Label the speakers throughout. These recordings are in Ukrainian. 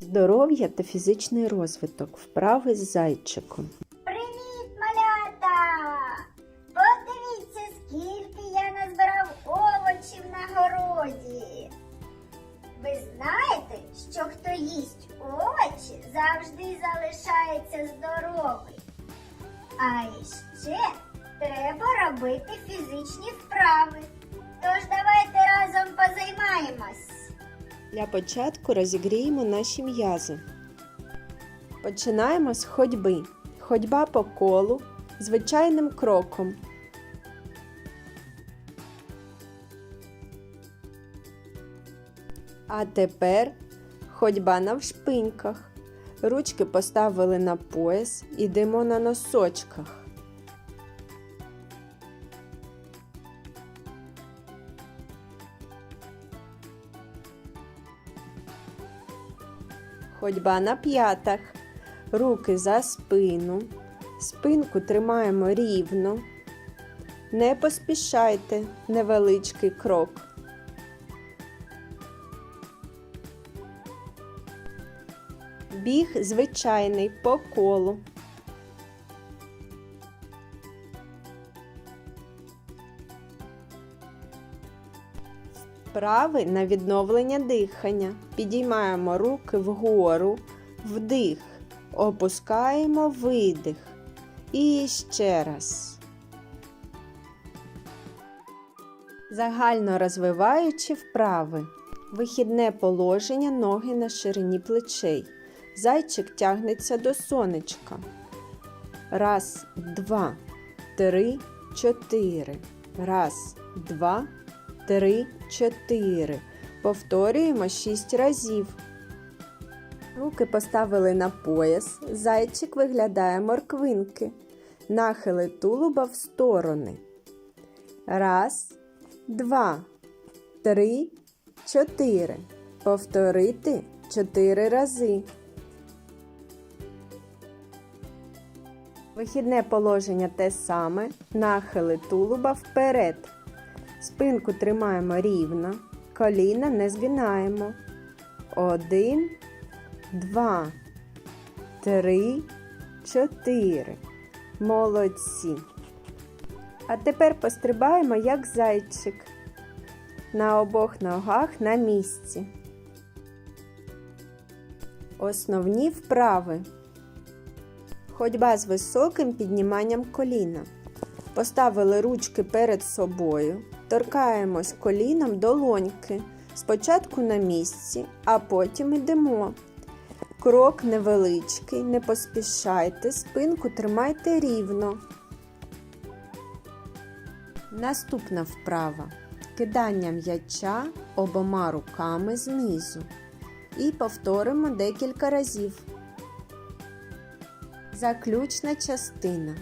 Speaker 1: Здоров'я та фізичний розвиток. Вправи з зайчиком.
Speaker 2: Привіт, малята! Подивіться, скільки я назбирав овочів на городі. Ви знаєте, що хто їсть овочі, завжди залишається здоровий. А іще треба робити фізичні вправи. Тож давайте разом позаймаємось.
Speaker 1: Для початку розігріємо наші м'язи. Починаємо з ходьби. Ходьба по колу звичайним кроком. А тепер ходьба навшпиньках. Ручки поставили на пояс, ідемо на носочках. Ходьба на п'ятах. Руки за спину. Спинку тримаємо рівно. Не поспішайте невеличкий крок. Біг звичайний по колу. Вправи на відновлення дихання. Підіймаємо руки вгору, вдих, опускаємо видих. І ще раз. Загально розвиваючи вправи. Вихідне положення ноги на ширині плечей. Зайчик тягнеться до сонечка. Раз, два, три, чотири. Раз, два, три, чотири. Повторюємо шість разів. Руки поставили на пояс. Зайчик виглядає морквинки. Нахили тулуба в сторони. Раз, два, три, чотири. Повторити чотири рази. Вихідне положення те саме. Нахили тулуба вперед. Спинку тримаємо рівно, коліна не згинаємо. Один, два, три, чотири. Молодці. А тепер пострибаємо, як зайчик. На обох ногах на місці. Основні вправи. Ходьба з високим підніманням коліна. Поставили ручки перед собою, торкаємось коліном долоньки. Спочатку на місці, а потім йдемо. Крок невеличкий, не поспішайте, спинку тримайте рівно. Наступна вправа. Кидання м'яча обома руками знизу. І повторимо декілька разів. Заключна частина.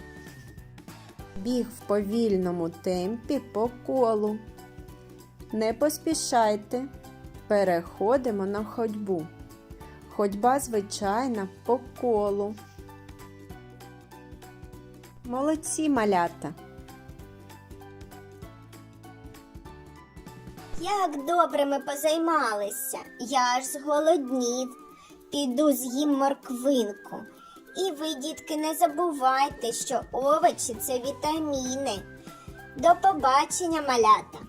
Speaker 1: Біг в повільному темпі по колу. Не поспішайте. Переходимо на ходьбу. Ходьба звичайна по колу. Молодці малята!
Speaker 2: Як добре ми позаймалися. Я ж зголоднів. Піду з'їм морквинку. І ви, дітки, не забувайте, що овочі це вітаміни. До побачення, малята!